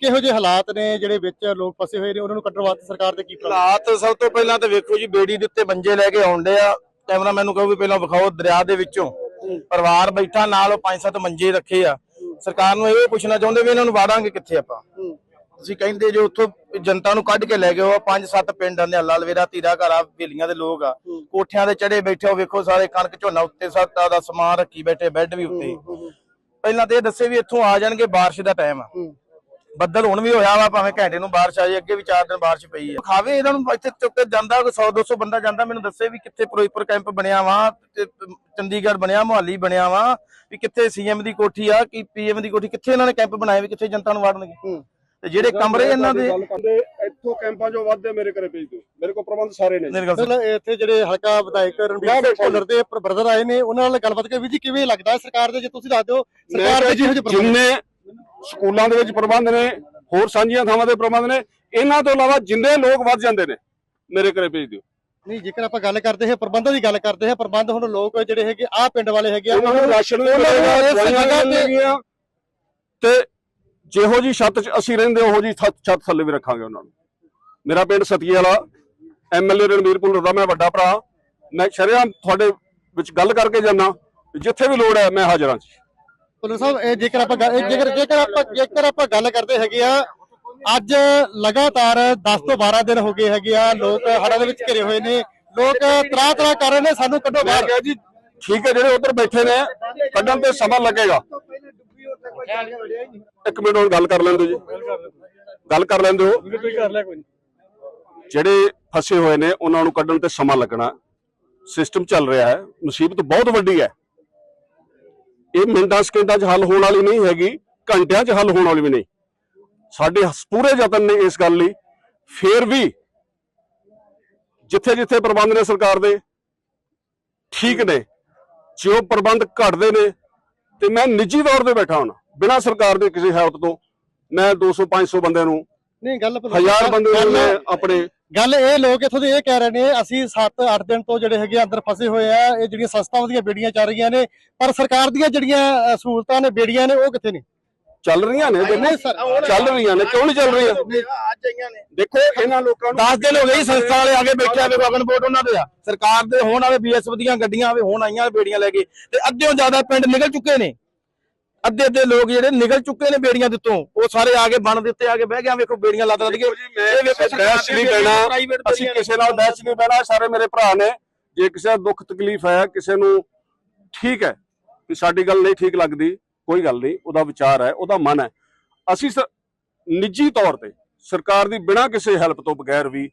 ਕਿਹੋ ਜਿਹੇ ਹਾਲਾਤ ਨੇ ਜਿਹੜੇ ਵਿੱਚ ਲੋਕ ਫਸੇ ਹੋਏ ਨੇ? ਉਹਨਾਂ ਨੂੰ ਕੱਢਣ ਵਾਸਤੇ ਸਰਕਾਰ ਦੇ ਕੀ ਪ੍ਰਬੰਧ ਹਾਲਾਤ ਸਭ ਤੋਂ ਪਹਿਲਾਂ ਤਾਂ ਵੇਖੋ ਜੀ ਬੇੜੀ ਦੇ ਉੱਤੇ ਮੰਜੇ ਲੈ ਕੇ ਆਉਂਦੇ ਆ। ਕੈਮਰਾਮੈਨ ਨੂੰ ਕਹੋ ਵੀ ਪਹਿਲਾਂ ਵਿਖਾਓ ਦਰਿਆ ਦੇ ਵਿੱਚੋਂ। ਪਰਿਵਾਰ ਬੈਠਾ ਨਾਲ ਉਹ ਪੰਜ ਸੱਤ ਮੰਜੇ ਰੱਖੇ ਆ। ਸਰਕਾਰ ਨੂੰ ਇਹ ਪੁੱਛਣਾ ਚਾਹੁੰਦੇ ਵੀ ਇਹਨਾਂ ਨੂੰ ਵਾੜਾਂਗੇ ਕਿੱਥੇ ਆਪਾਂ? ਤੁਸੀਂ ਕਹਿੰਦੇ ਜੋ ਉੱਥੋਂ ਜਨਤਾ ਨੂੰ ਕੱਢ ਕੇ ਲੈ ਗਏ ਉਹ ਪੰਜ ਸੱਤ ਪਿੰਡ ਨੇ ਲਲਵੇਰਾ ਧੀਰਾ ਘਰਾ ਬੇਲੀਆਂ ਦੇ ਲੋਕ ਆ। ਕੋਠਿਆਂ ਦੇ ਚੜੇ ਬੈਠੇ ਹੋ ਵੇਖੋ ਸਾਰੇ ਕਣਕ ਝੋਨਾ ਉੱਤੇ ਸਭ ਦਾ ਸਮਾਨ ਰੱਖੀ ਬੈਠੇ ਬੈੱਡ ਵੀ ਉੱਤੇ। ਪਹਿਲਾਂ ਤੇ ਇਹ ਦੱਸੇ ਵੀ ਇੱਥੋਂ ਆ ਜਾਣਗੇ ਬਾਰਿਸ਼ ਦਾ ਟਾਈਮ ਆ। ਬੱਦਲ ਹੁਣ ਵੀ ਹੋਇਆ ਵਾ ਭਾਵੇਂ ਘੰਟੇ ਨੂੰ ਬਾਰਿਸ਼ ਆ ਜਾਏ ਅੱਗੇ ਵੀ 4 ਦਿਨ ਬਾਰਿਸ਼ ਪਈ ਆ। ਖਾਵੇ ਇਹਨਾਂ ਨੂੰ ਇੱਥੇ ਚੁੱਕ ਕੇ ਜਾਂਦਾ ਕੋਈ 100 200 ਬੰਦਾ ਜਾਂਦਾ ਮੈਨੂੰ ਦੱਸੇ ਵੀ ਕਿੱਥੇ ਫਿਰੋਜ਼ਪੁਰ ਕੈਂਪ ਬਣਿਆ ਵਾ ਤੇ ਚੰਡੀਗੜ੍ਹ ਬਣਿਆ ਮੁਹਾਲੀ ਬਣਿਆ ਵਾ ਵੀ ਕਿੱਥੇ ਸੀਐਮ ਦੀ ਕੋਠੀ ਆ ਕਿ ਪੀਐਮ ਦੀ ਕੋਠੀ ਕਿੱਥੇ ਇਹਨਾਂ ਨੇ ਕੈਂਪ ਬਣਾਏ ਵੀ ਕਿੱਥੇ ਜਨਤਾ ਨੂੰ ਵਾੜਨਗੇ। ਤੇ ਜਿਹੜੇ ਕਮਰੇ ਇਹਨਾਂ ਦੇ ਇੱਥੋਂ ਕੈਂਪਾਂ ਚੋਂ ਵੱਧਦੇ ਮੇਰੇ ਘਰੇ ਭੇਜ ਦਿਓ। ਮੇਰੇ ਕੋਲ ਪ੍ਰਬੰਧ ਸਾਰੇ ਨੇ ਇੱਥੇ ਜਿਹੜੇ ਹਲਕਾ ਵਿਧਾਇਕ ਰਣਬੀਰ ਸਿੰਘ ਭੁੱਲਰ ਦੇ ਬ੍ਰਦਰ ਆਏ ਨੇ ਉਹਨਾਂ ਨਾਲ ਗੱਲਬਾਤ ਕਰ ਵੀ ਜੀ ਕਿਵੇਂ ਲੱਗਦਾ ਹੈ ਸਰਕਾਰ ਦੇ ਜੇ ਤੁਸੀਂ ਦੱਸ ਦਿਓ ਸਰਕਾਰ ਦੇ ਜਿਹੋ ਜੀ ਜਿਹੇ ਪ੍ਰਬੰਧ ਜਿੰਨੇ ਸਕੂਲਾਂ ਦੇ ਵਿੱਚ ਪ੍ਰਬੰਧ ਨੇ ਹੋਰ ਸਾਂਝੀਆਂ ਥਾਵਾਂ ਦੇ ਪ੍ਰਬੰਧ ਨੇ ਇਹਨਾਂ ਤੋਂ ਇਲਾਵਾ ਜਿੰਨੇ ਲੋਕ ਵੱਧ ਜਾਂਦੇ ਨੇ ਮੇਰੇ ਘਰੇ ਭੇਜ ਦਿਓ। ਨਹੀਂ ਜੇਕਰ ਆਪਾਂ ਗੱਲ ਕਰਦੇ ਹਾਂ ਪ੍ਰਬੰਧਾਂ ਦੀ ਗੱਲ ਕਰਦੇ ਹਾਂ ਪ੍ਰਬੰਧ ਹੁਣ ਲੋਕ ਜਿਹੜੇ ਹੈਗੇ ਆਹ ਪਿੰਡ ਵਾਲੇ ਹੈਗੇ ਆ ਉਹਨਾਂ ਨੂੰ ਰਾਸ਼ਨ ਮਿਲੇਗਾ ਤੇ- ਜਿਹੋ ਜੀ ਛੱਤ 'ਚ ਅਸੀਂ ਰਹਿੰਦੇ ਉਹੋ ਜੀ ਛੱਤ ਛੱਤ ਥੱਲੇ ਵੀ ਰੱਖਾਂਗੇ ਉਹਨਾਂ ਨੂੰ। ਮੇਰਾ ਪਿੰਡ ਸਤੀਏ ਵਾਲਾ ਐਮਐਲਏ ਰਣਵੀਰ ਭੁੱਲਰ ਦਾ ਮੈਂ ਵੱਡਾ ਭਰਾ। ਮੈਂ ਸ਼ਰੇਆਮ ਤੁਹਾਡੇ ਵਿੱਚ ਗੱਲ ਕਰਕੇ ਜਾਣਾ ਜਿੱਥੇ ਵੀ ਲੋੜ ਹੈ ਮੈਂ ਹਾਜ਼ਰ ਜੀ ਭੁੱਲਰ ਸਾਹਿਬ ਇਹ ਜੇਕਰ ਆਪਾਂ ਗੱਲ- ਇਹ ਜੇਕਰ ਜੇਕਰ ਆਪਾਂ ਜੇਕਰ ਆਪਾਂ ਗੱਲ ਕਰਦੇ ਹੈਗੇ ਆ ਅੱਜ ਲਗਾਤਾਰ 10 ਤੋਂ 12 ਦਿਨ ਹੋ ਗਏ ਹੈਗੇ ਆ ਲੋਕ ਹੜ੍ਹਾਂ ਦੇ ਵਿੱਚ ਘਿਰੇ ਹੋਏ ਨੇ ਲੋਕ ਤਰਾ ਤਰਾ ਕਰ ਰਹੇ ਨੇ ਸਾਨੂੰ ਕੱਢੋ ਮੈਂ ਬਾਹਰ। ਕਿਹਾ ਜੀ ਠੀਕ ਹੈ ਜਿਹੜੇ ਉੱਧਰ ਬੈਠੇ ਨੇ ਕੱਢਣ ਤੇ ਸਮਾਂ ਲੱਗੇਗਾ। ਇੱਕ ਮਿੰਟ ਹੋਰ ਗੱਲ ਕਰ ਲੈਂਦੇ ਜੀ। ਗੱਲ ਕਰ ਲੈਂਦੇ ਹੋ ਜਿਹੜੇ ਫਸੇ ਹੋਏ ਨੇ ਉਹਨਾਂ ਨੂੰ ਕੱਢਣ ਤੇ ਸਮਾਂ ਲੱਗਣਾ। ਸਿਸਟਮ ਚੱਲ ਰਿਹਾ ਹੈ। ਮੁਸੀਬਤ ਬਹੁਤ ਵੱਡੀ ਹੈ। ਇਹ ਮਿੰਟਾਂ ਸਕਿੰਟਾਂ 'ਚ ਹੱਲ ਹੋਣ ਵਾਲੀ ਨਹੀਂ ਹੈਗੀ ਘੰਟਿਆਂ 'ਚ ਹੱਲ ਹੋਣ ਵਾਲੀ ਵੀ ਨਹੀਂ। ਸਾਡੇ ਪੂਰੇ ਯਤਨ ਨੇ ਇਸ ਗੱਲ ਲਈ। ਫੇਰ ਵੀ ਜਿੱਥੇ ਜਿੱਥੇ ਪ੍ਰਬੰਧ ਨੇ ਸਰਕਾਰ ਦੇ ਠੀਕ ਨੇ। ਜੇ ਪ੍ਰਬੰਧ ਘਟਦੇ ਨੇ ਤੇ ਮੈਂ ਨਿੱਜੀ ਤੌਰ ਤੇ ਬੈਠਾ ਹਾਂ ਬਿਨਾਂ ਸਰਕਾਰ ਦੇ ਕਿਸੇ ਹੈਲਪ ਤੋਂ। ਮੈਂ 200 500 ਬੰਦੇ ਨੂੰ ਨਹੀਂ ਗੱਲ ਹਜ਼ਾਰ ਬੰਦੇ ਨੂੰ ਮੈਂ ਆਪਣੇ ਗੱਲ ਇਹ ਲੋਕ ਇਥੋਂ ਦੇ ਇਹ ਕਹਿ ਰਹੇ ਨੇ ਅਸੀਂ 7-8 ਦਿਨ ਤੋਂ ਜਿਹੜੇ ਹੈਗੇ ਅੰਦਰ ਫਸੇ ਹੋਏ ਆ ਇਹ ਜਿਹੜੀਆਂ ਸੰਸਥਾਵਾਂ ਦੀਆਂ ਬੇੜੀਆਂ ਚੱਲ ਰਹੀਆਂ ਨੇ ਪਰ ਸਰਕਾਰ ਦੀਆਂ ਜਿਹੜੀਆਂ ਸਹੂਲਤਾਂ ਨੇ ਬੇੜੀਆਂ ਨੇ ਉਹ ਕਿੱਥੇ ਨੇ? ਚੱਲ ਰਹੀਆਂ ਨੇ ਦੇਖੋ ਚੱਲ ਰਹੀਆਂ ਨੇ ਕਿਉਂ ਨਹੀਂ ਚੱਲ ਰਹੀਆਂ? ਅੱਜ ਆਈਆਂ ਨੇ। ਦੇਖੋ ਇਹਨਾਂ ਲੋਕਾਂ ਨੂੰ 10 ਦਿਨ ਹੋ ਗਏ ਸੰਸਥਾ ਵਾਲੇ ਆ ਕੇ ਬੈਠੇ ਆਵੇ ਗਗਨ ਬੋਟ ਉਹਨਾਂ ਦੇ ਆ। ਸਰਕਾਰ ਦੇ ਹੋਣ ਆਵੇ ਬੀਐਸਐਫ ਦੀਆਂ ਗੱਡੀਆਂ ਆਵੇ ਹੁਣ ਆਈਆਂ ਬੇੜੀਆਂ ਲੈ ਕੇ ਤੇ ਅੱਧਿਓਂ ਜ਼ਿਆਦਾ ਪਿੰਡ ਨਿਕਲ ਚੁੱਕੇ ਨੇ। ਅੱਧੇ ਅੱਧੇ ਲੋਕ ਜਿਹੜੇ ਨਿਕਲ ਚੁੱਕੇ ਨੇ ਬੇੜੀਆਂ ਦੇ ਉੱਤੋਂ ਉਹ ਸਾਰੇ ਆ ਕੇ ਬਣ ਦਿੱਤੇ ਆ ਕੇ ਬਹਿ ਗਿਆ ਵੇਖੋ ਬੇੜੀਆਂ ਲੱਦ ਲੱਦ ਕੇ ਇਹ ਵੇਖੋ ਬਹਿਸ ਨਹੀਂ ਪੈਣਾ ਅਸੀਂ ਕਿਸੇ ਨਾਲ ਬਹਿਸ ਨਹੀਂ ਪੈਣਾ ਸਾਰੇ ਮੇਰੇ ਭਰਾ ਨੇ। ਜੇ ਕਿਸੇ ਦਾ ਦੁੱਖ ਤਕਲੀਫ ਹੈ ਕਿਸੇ ਨੂੰ ਠੀਕ ਹੈ ਕਿ ਸਾਡੀ ਗੱਲ ਨਹੀਂ ਠੀਕ ਲੱਗਦੀ ਕੋਈ ਗੱਲ ਨਹੀਂ ਉਹਦਾ ਵਿਚਾਰ ਹੈ ਉਹਦਾ ਮਨ ਹੈ। ਅਸੀਂ ਨਿੱਜੀ ਤੌਰ ਤੇ ਸਰਕਾਰ ਦੀ ਬਿਨਾਂ ਕਿਸੇ ਹੈਲਪ ਤੋਂ ਬਗੈਰ ਵੀ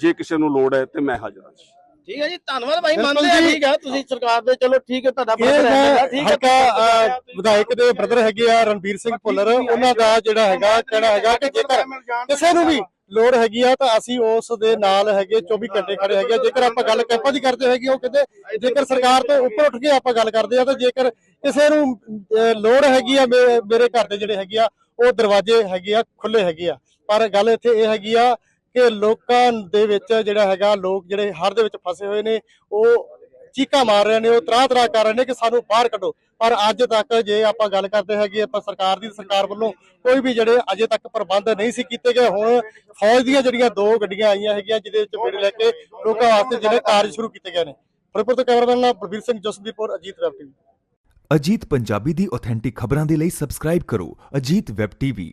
ਜੇ ਕਿਸੇ ਨੂੰ ਲੋੜ ਹੈ ਤੇ ਮੈਂ ਹਾਜ਼ਰ ਹਾਂ ਜੀ। ਠੀਕ ਹੈ ਜੀ ਧੰਨਵਾਦ ਭਾਈ ਮੰਨਦੇ ਆ। ਠੀਕ ਹੈ ਤੁਸੀਂ ਸਰਕਾਰ ਦੇ ਚਲੋ ਠੀਕ ਹੈ ਤੁਹਾਡਾ ਹੈ ਠੀਕ ਹੈ ਵਿਧਾਇਕ ਦੇ ਬ੍ਰਦਰ ਹੈਗੇ ਆ ਰਣਬੀਰ ਸਿੰਘ ਭੁੱਲਰ ਉਹਨਾਂ ਦਾ ਜਿਹੜਾ ਹੈਗਾ ਕਹਿਣਾ ਹੈਗਾ ਕਿ ਜੇਕਰ ਕਿਸੇ ਨੂੰ ਵੀ ਲੋੜ ਹੈਗੀ ਆ ਤਾਂ ਅਸੀਂ ਉਸ ਦੇ ਨਾਲ ਹੈਗੇ 24 ਘੰਟੇ ਖੜੇ ਹੈਗੇ। ਜੇਕਰ ਆਪਾਂ ਗੱਲ ਕੈਂਪਾਂ ਦੀ ਕਰਦੇ ਹੈਗੇ ਉਹ ਕਹਿੰਦੇ ਜੇਕਰ ਸਰਕਾਰ ਤੋਂ ਉੱਪਰ ਉੱਠ ਕੇ ਆਪਾਂ ਗੱਲ ਕਰਦੇ ਆ ਤਾਂ ਜੇਕਰ ਕਿਸੇ ਨੂੰ ਲੋੜ ਹੈਗੀ ਆ ਮੇਰੇ ਘਰ ਦੇ ਜਿਹੜੇ ਹੈਗੇ ਆ ਉਹ ਦਰਵਾਜ਼ੇ ਹੈਗੇ ਆ ਖੁੱਲੇ ਹੈਗੇ ਆ ਪਰ ਗੱਲ ਇੱਥੇ ਇਹ ਹੈਗੀ ਆ ਕਿ ਲੋਕਾਂ ਦੇ ਵਿੱਚ ਜਿਹੜਾ ਹੈਗਾ, ਲੋਕ ਜਿਹੜੇ ਹਰ ਦੇ ਵਿੱਚ ਫਸੇ ਹੋਏ ਨੇ, ਉਹ ਚੀਕਾਂ ਮਾਰ ਰਹੇ ਨੇ, ਉਹ ਤਰਾ ਤਰਾ ਕਰ ਰਹੇ ਨੇ ਕਿ ਸਾਨੂੰ ਬਾਹਰ ਕੱਢੋ। ਪਰ ਅੱਜ ਤੱਕ ਜੇ ਆਪਾਂ ਗੱਲ ਕਰਦੇ ਹੈਗੇ ਆਪਾਂ ਸਰਕਾਰ ਦੀ, ਸਰਕਾਰ ਵੱਲੋਂ ਕੋਈ ਵੀ ਜਿਹੜੇ ਅਜੇ ਤੱਕ ਪ੍ਰਬੰਧ ਨਹੀਂ ਸੀ ਕੀਤੇ ਗਏ। ਹੁਣ ਫੌਜ ਦੀਆਂ ਜਿਹੜੀਆਂ ਦੋ ਗੱਡੀਆਂ ਆਈਆਂ ਹੈਗੀਆਂ, ਜਿਹਦੇ ਵਿੱਚ ਬੇੜੇ ਲੈ ਕੇ ਲੋਕਾਂ ਵਾਸਤੇ ਜਿਹੜੇ ਕਾਰਜ ਸ਼ੁਰੂ ਕੀਤੇ ਗਏ ਨੇ। ਫਿਰੋਜ਼ਪੁਰ ਤੋਂ ਕੈਮਰਾਮੈਨ ਨਾਲ ਬਲਬੀਰ ਸਿੰਘ ਜਸਦੀਪੁਰ ਅਜੀਤ ਵੈਬ ਟੀਵੀ। ਅਜੀਤ ਪੰਜਾਬੀ ਦੀ ਆਥੈਂਟਿਕ ਖਬਰਾਂ ਦੇ ਲਈ ਸਬਸਕ੍ਰਾਈਬ ਕਰੋ। Ajit web TV.